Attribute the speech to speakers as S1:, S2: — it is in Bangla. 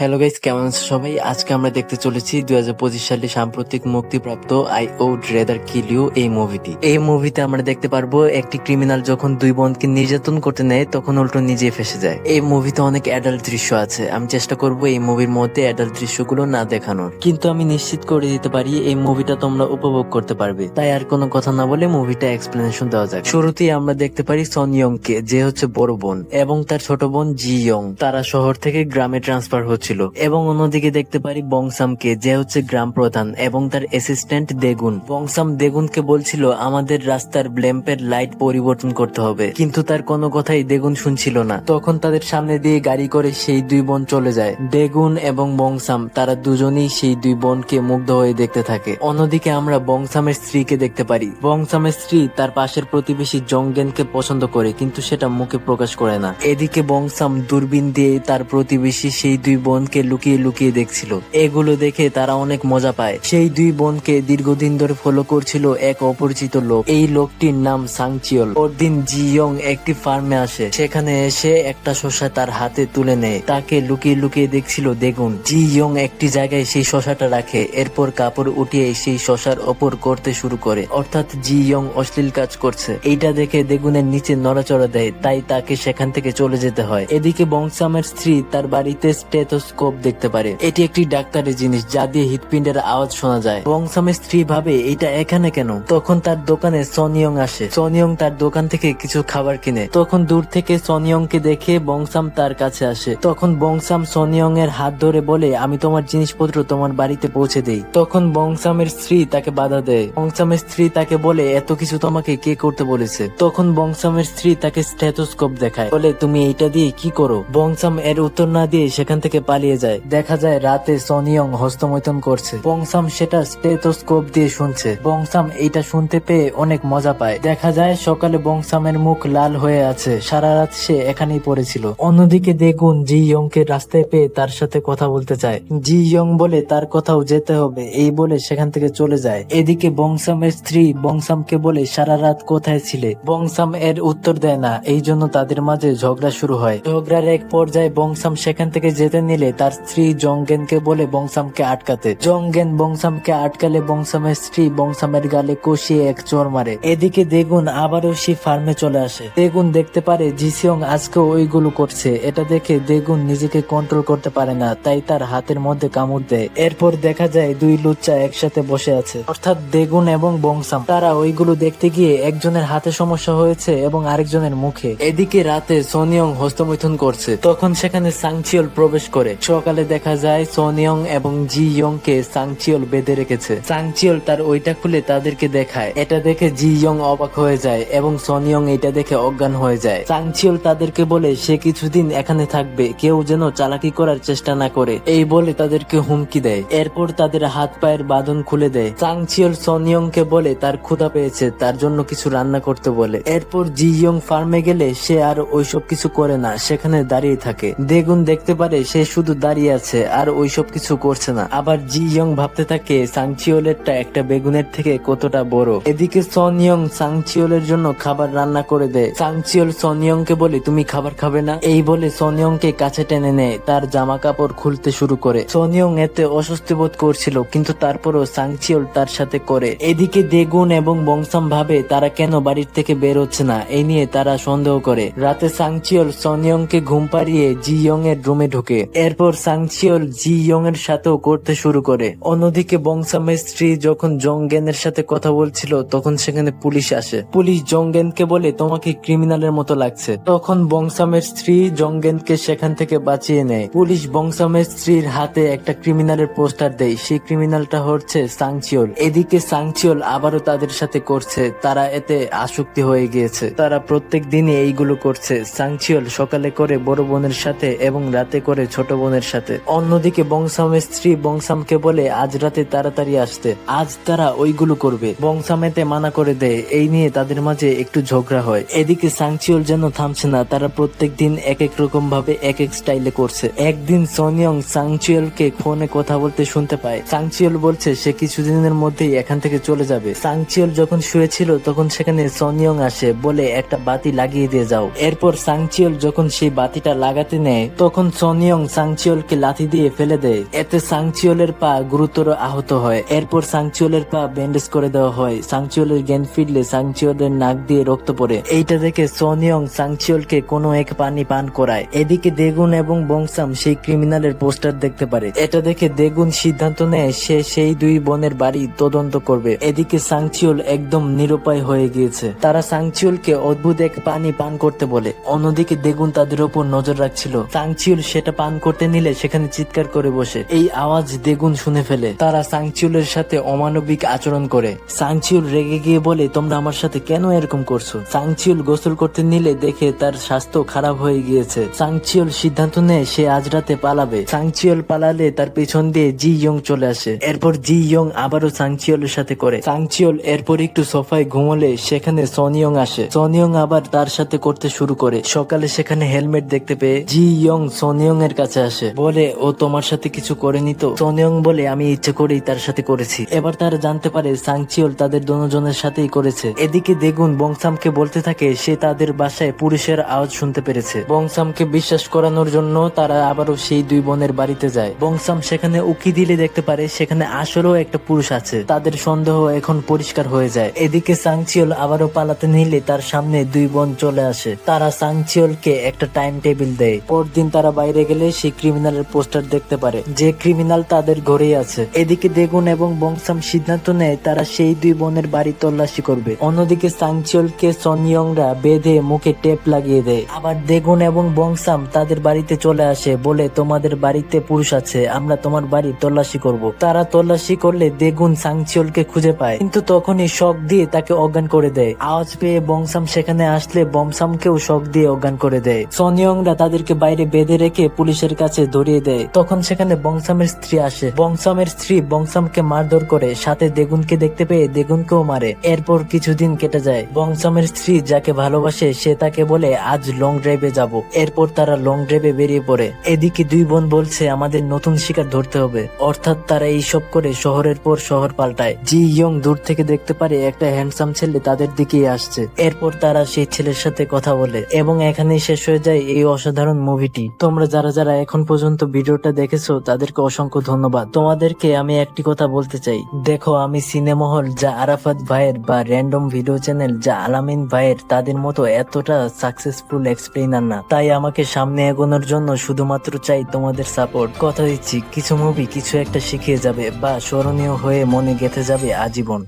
S1: হ্যালো গাইস কেমন আছো সবাই? আজকে আমরা দেখতে চলেছি দুই হাজার পঁচিশ সালে সাম্প্রতিক মুক্তিপ্রাপ্ত আই ও রেদার কিলিউ এই মুভিটি এই মুভিতে আমরা দেখতে পারব একটি ক্রিমিনাল যখন দুই বোনকে নির্যাতন করতে নেয়, তখন উল্টো নিজে ফেসে যায়। এই মুভিতে অনেক অ্যাডাল্ট দৃশ্য আছে। আমি চেষ্টা করব এই মুভির মধ্যে অ্যাডাল্ট দৃশ্যগুলো না দেখানোর। কিন্তু আমি নিশ্চিত করে দিতে পারি এই মুভিটা তোমরা উপভোগ করতে পারবে। তাই আর কোনো কথা না বলে মুভিটা এক্সপ্লেনেশন দেওয়া যাক। শুরুতেই আমরা দেখতে পারি সন ইয়ং কে যে হচ্ছে বড় বোন, এবং তার ছোট বোন জি ইয়ং তারা শহর থেকে গ্রামে ট্রান্সফার হচ্ছিল এবং অন্যদিকে দেখতে পারি বংসামকে, যে হচ্ছে গ্রাম প্রধান এবং তার অ্যাসিস্ট্যান্ট দেগুন। বংসাম দেগুনকে বলছিল, আমাদের রাস্তার ব্ল্যাম্পের লাইট পরিবর্তন করতে হবে। কিন্তু তার কোনো কথাই দেগুন শুনছিল না। তখন তাদের সামনে দিয়ে গাড়ি করে সেই দুই বোন চলে যায়। দেগুন এবং বংসাম, তারা দুজনেই সেই দুই বোনকে মুগ্ধ হয়ে দেখতে থাকে। অন্যদিকে আমরা বংসামের স্ত্রীকে দেখতে পারি। বংসামের স্ত্রী তার পাশের প্রতিবেশী জংগেনকে পছন্দ করে, কিন্তু সেটা মুখে প্রকাশ করে না। এদিকে বংসাম দূরবীন দিয়ে তার প্রতিবেশী সেই দুই বোনকে লুকিয়ে লুকিয়ে দেখছিল। এগুলো দেখে তারা অনেক মজা পায়। সেই দুই বোনকে দীর্ঘদিন ধরে ফলো করছিল এক অপরিচিত লোক। এই লোকটির নাম সাংচিয়ল। পরদিন জি ইয়ং একটি ফার্মে আসে। সেখানে এসে একটা শসা তার হাতে তুলে নেয়। তাকে লুকিয়ে লুকিয়ে দেখছিল দেগুন জি ইয়ং একটি জায়গায় সেই শশাটা রাখে। এরপর কাপড় উঠিয়ে সেই শশার ওপর করতে শুরু করে। অর্থাৎ জি ইয়ং অশ্লীল কাজ করছে। এইটা দেখে দেগুনের নিচে নড়াচড়া দেয়। তাই তাকে সেখান থেকে চলে যেতে হয়। এদিকে বংসামের স্ত্রী তার বাড়িতে স্টেথোস্কোপ দেখতে পারে। এটি একটি ডাক্তারের জিনিস যা দিয়ে হৃৎপিণ্ডের আওয়াজ শোনা যায়। বংসামের স্ত্রী ভাবে এটা এখানে কেন? তখন তার দোকানে সনিয়ং আসে। সনিয়ং তার দোকান থেকে কিছু খাবার কিনে। তখন দূর থেকে সনিয়ং কে দেখে বংসাম তার কাছে আসে। তখন বংসাম সনিয়ং এর হাত ধরে বলে, আমি তোমার জিনিসপত্র তোমার বাড়িতে পৌঁছে দেই। তখন বংসামের স্ত্রী তাকে বাধা দেয়। বংসামের স্ত্রী তাকে বলে, এত কিছু তোমাকে কে করতে বলেছে? তখন বংসামের স্ত্রী তাকে স্টেথোস্কোপ দেখায়। বলে, তুমি এইটা দিয়ে কি করো? বংসাম এর উত্তর না দিয়ে সেখান থেকে পালিয়ে যায়। দেখা যায় রাতে সনিয়ং হস্তমৈথন করছে। বংসাম সেটা স্টেথোস্কোপ দিয়ে শুনছে। বংসাম এইটা শুনতে পেয়ে অনেক মজা পায়। দেখা যায় সকালে বংসামের মুখ লাল হয়ে আছে। সারা রাত সে এখানেই পড়েছিল। অন্যদিকে দেখুন জি ইয়ংকে রাস্তায় পেয়ে তার সাথে কথা বলতে চায়। জি ইয়ং বলে, তার কোথাও যেতে হবে। এই বলে সেখান থেকে চলে যায়। এদিকে বংসামের স্ত্রী বংসামকে বলে সারা রাত কোথায় ছিলে? বংসাম এর উত্তর দেয় না। এই জন্য তাদের মাঝে ঝগড়া শুরু হয়। ঝগড়ার এক পর্যায়ে বংসাম সেখান থেকে যেতে নিলে তার স্ত্রী জঙ্গেনকে বলে বংসামকে আটকাতে। জঙ্গেন বংসামকে আটকালে বংসামের স্ত্রী বংসামের গালে কষিয়ে এক চোর মারে। এদিকে দেগুন আবারও সে ফার্মে চলে আসে। দেগুন দেখতে পারে জিসিয়ং আজকে ওইগুলো করছে। এটা দেখে দেগুন নিজেকে কন্ট্রোল করতে পারে না, তাই তার হাতের মধ্যে কামড় দেয়। এরপর দেখা যায় দুই লুচ্চা একসাথে বসে আছে। অর্থাৎ দেগুন এবং বংসাম, তারা ওইগুলো দেখতে গিয়ে একজনের হাতে সমস্যা হয়েছে এবং আরেকজনের মুখে। এদিকে রাতে সোনিয়ং হস্তমৈথুন করছে। তখন সেখানে সাংচিয়ল প্রবেশ করে। সকালে দেখা যায় সোনিয়ং এবং জি ইয়ং কে সাংচিয়ল বেঁধে রেখেছে। সাংচিয়ল তার ওইটা খুলে তাদেরকে দেখায়। এটা দেখে জি ইয়ং অবাক হয়ে যায় এবং সোনিয়ং এটা দেখে অজ্ঞান হয়ে যায়। সাংচিয়ল তাদেরকে বলে, সে কিছুদিন এখানে থাকবে। কেউ যেন চালাকি করার চেষ্টা না করে। এই বলে তাদেরকে হুমকি দেয়। এরপর তাদের হাত পায়ের বাঁধন খুলে দেয়। সাংচিয়ল সোনিয়ং কে বলে, তার ক্ষুধা পেয়েছে, তার জন্য কিছু রান্না করতে বলে। এরপর জি ইয়ং ফার্মে গেলে সে আর ওইসব কিছু করে না, সেখানে দাঁড়িয়ে থাকে। দেগুন দেখতে পারে সে শুধু দাঁড়িয়ে আছে আর ওইসব কিছু করছে না। আবার জি ইয়ং ভাবতে থাকে, সাংচিওলেরটা একটা বেগুনের থেকে কতটা বড়। এদিকে সনিয়ং সাংচিওলের জন্য খাবার রান্না করে দেয়। সাংচিওল সনিয়ংকে বলে, তুমি খাবার খাবে না? এই বলে সনিয়ংকে কাছে টেনে নেয়, তার জামা কাপড় খুলতে শুরু করে। সনিয়ং এতে অস্বস্তি বোধ করছিল, কিন্তু তারপরও সাংচিওল তার সাথে করে। এদিকে দেগুন এবং বংসাম ভাবে তারা কেন বাড়ির থেকে বের হচ্ছে না এই নিয়ে তারা সন্দেহ করে। রাতে সাংচিওল সনিয়ংকে ঘুম পাড়িয়ে জি ইয়ং এর রুমে ঢুকে। এরপর সাংচিওল জি ইয়ং এর সাথেও করতে শুরু করে। অন্যদিকে বংসামের স্ত্রী যখন জংগেনের সাথে কথা বলছিল, তখন সেখানে পুলিশ আসে। পুলিশ জংগেনকে বলে, তোমাকে ক্রিমিনালের মতো লাগছে। তখন বংসামের স্ত্রী জংগেনকে সেখান থেকে বাঁচিয়ে নেয়। পুলিশ বংসামের স্ত্রীর হাতে একটা ক্রিমিনালের পোস্টার দেয়। সেই ক্রিমিনালটা হচ্ছে সাংচিওল এদিকে সাংচিওল আবারও তাদের সাথে করছে। তারা এতে আসক্তি হয়ে গিয়েছে। তারা প্রত্যেক দিনই এইগুলো করছে। সাংচিওল সকালে করে বড় বোনের সাথে এবং রাতে করে ছোট বোনের সাথে। অন্যদিকে বংসামের স্ত্রী বংসামকে বলে, আজ রাতে তাড়াতাড়ি আসতে। আজ তারা ওইগুলো করবে। বংসামেতে মানা করে দেয়, এই নিয়ে তাদের মাঝে একটু ঝগড়া হয়। এদিকে সাংচিওল যেন থামছে না, তারা প্রত্যেক দিন এক এক রকম ভাবে এক এক স্টাইলে করছে। একদিন সোনিয়ং সাংচিওলকে ফোনে কথা বলতে শুনতে পায়। সাংচিওল বলছে, সে কিছুদিনের মধ্যেই এখান থেকে চলে যাবে। সাংচিওল যখন শুয়েছিল, তখন সেখানে সনিয়ং আসে, বলে, একটা বাতি লাগিয়ে দিয়ে যাও। এরপর সাংচিওল যখন সেই বাতিটা লাগাতে নেয়, তখন সোনিয়ং সাং সাংচিওলকে লাথি দিয়ে ফেলে দেয়। এতে সাংচিওলের পা গুরুতর আহত হয়। এরপর সাংচিওলের পা ব্যান্ডেজ করে দেওয়া হয়। সাংচিওলের জ্ঞান ফিরলে সাংচিওলের নাক দিয়ে রক্ত পড়ে। এইটা দেখে সোনিয়ং সাংচিওলকে কোনো এক পানি পান করায়। এদিকে দেগুন এবং বংসাম সেই ক্রিমিনালের পোস্টার দেখতে পারে। এটা দেখে দেগুন সিদ্ধান্ত নেয়, সে সেই দুই বোনের বাড়ি তদন্ত করবে। এদিকে সাংচিওল একদম নিরুপায় হয়ে গিয়েছে। তারা সাংচিওলকে অদ্ভুত এক পানি পান করতে বলে। অন্যদিকে দেগুন তাদের উপর নজর রাখছিল। সাংচিওল সেটা পান করতে নিলে সেখানে চিৎকার করে বসে। এই আওয়াজ দেগুন শুনে ফেলে। তারা সাংচিওলের সাথে অমানবিক আচরণ করে। সাংচিউল রেগে গিয়ে বলে, তোমরা আমার সাথে কেন এরকম করছ? সাংচিউল গোসল করতে নিলে দেখে তার স্বাস্থ্য খারাপ হয়ে গিয়েছে। সাংচিউল সিদ্ধান্ত নেয়, সে আজ রাতে পালাবে। সাংচিউল পালালে তার পেছন দিয়ে জি ইয়ং চলে আসে। এরপর জি ইয়ং আবারও সাংচিউলের সাথে করে। সাংচিউল এরপর একটু সোফায় ঘুমলে সেখানে সনিয়ং আসে। সনিয়ং আবার তার সাথে করতে শুরু করে। সকালে সেখানে হেলমেট দেখতে পেয়ে জি ইয়ং সনিয়ং এর কাছে আসে। বলে, ও তোমার সাথে কিছু করেনি তো? সনিয়ং বলে, আমি ইচ্ছে করেই তার সাথে করেছি। এবার তারা জানতে পারে সাংচিওল তাদের দুজনের সাথেই করেছে। এদিকে দেগুন বংসামকে বলতে থাকে, সে তাদের বাসায় পুরুষের আওয়াজ শুনতে পেরেছে। বংসামকে বিশ্বাস করানোর জন্য তারা আবারও সেই দুই বোনের বাড়িতে যায়। বংসাম সেখানে উকি দিলে দেখতে পারে, সেখানে আসলেও একটা পুরুষ আছে। তাদের সন্দেহ এখন পরিষ্কার হয়ে যায়। এদিকে সাংচিওল আবারও পালাতে নিলে তার সামনে দুই বোন চলে আসে। তারা সাংচিওলকে একটা টাইম টেবিল দেয়। পরদিন তারা বাইরে গেলে সেই ক্রিমিনালের পোস্টার দেখতে পারে। যে ক্রিমিনাল তাদের ঘরেই আছে। এদিকে দেগুন এবং বংসাম সিদ্ধান্ত নেয়, তারা সেই দুই বোনের বাড়ি তল্লাশি করবে। অন্যদিকে সাংচিওলকে সনিয়ংরা বেঁধে মুখে টেপ লাগিয়ে দেয়। আবার দেগুন এবং বংসাম তাদের বাড়িতে চলে আসে বলে, তোমাদের বাড়িতে পুরুষ আছে, আমরা তোমার বাড়ি তল্লাশি করব। তারা তল্লাশি করলে দেগুন সাংচিওলকে খুঁজে পায়। কিন্তু তখনই শক দিয়ে তাকে অজ্ঞান করে দেয়। আওয়াজ পেয়ে বংসাম সেখানে আসলে বংসামকেও শক দিয়ে অজ্ঞান করে দেয়। সনিয়ংরা তাদেরকে বাইরে বেঁধে রেখে পুলিশের কাছে ধরিয়ে দেয়। তখন সেখানে বংসামের স্ত্রী আসে। বংসামের স্ত্রী বংসামকে মারধর করে, সাথে দেগুনকে দেখতে পেয়ে দেগুনকেও মারে। এরপর কিছুদিন কেটে যায়। বংসামের স্ত্রী যাকে ভালোবাসে, সে তাকে বলে, আজ লং ড্রাইভে যাব। এরপর তারা লং ড্রাইভে বেরিয়ে পড়ে। এদিকে দুই বোন বলছে, আমাদের নতুন শিকার ধরতে হবে। অর্থাৎ তারা এইসব করে শহরের পর শহর পাল্টায়। জি ইয়ং দূর থেকে দেখতে পারে, একটা হ্যান্ডসাম ছেলে তাদের দিকেই আসছে। এরপর তারা সেই ছেলের সাথে কথা বলে এবং এখানেই শেষ হয়ে যায় এই অসাধারণ মুভিটি তোমরা যারা যারা এখন পর্যন্ত ভিডিওটা দেখেছ, তাদেরকে অসংখ্য ধন্যবাদ। তোমাদেরকে আমি একটি কথা বলতে চাই। দেখো, আমি সিনেমা হল, যা আরাফাত ভাইয়ের বা র্যান্ডম ভিডিও চ্যানেল যা আলামিন ভাইয়ের, তাদের মতো এতটা সাকসেসফুল এক্সপ্লেনার না। তাই আমাকে সামনে এগোনোর জন্য শুধুমাত্র চাই তোমাদের সাপোর্ট কথা দিচ্ছি, কিছু মুভি কিছু একটা শিখিয়ে যাবে, বা স্মরণীয় হয়ে মনে গেঁথে যাবে আজীবন।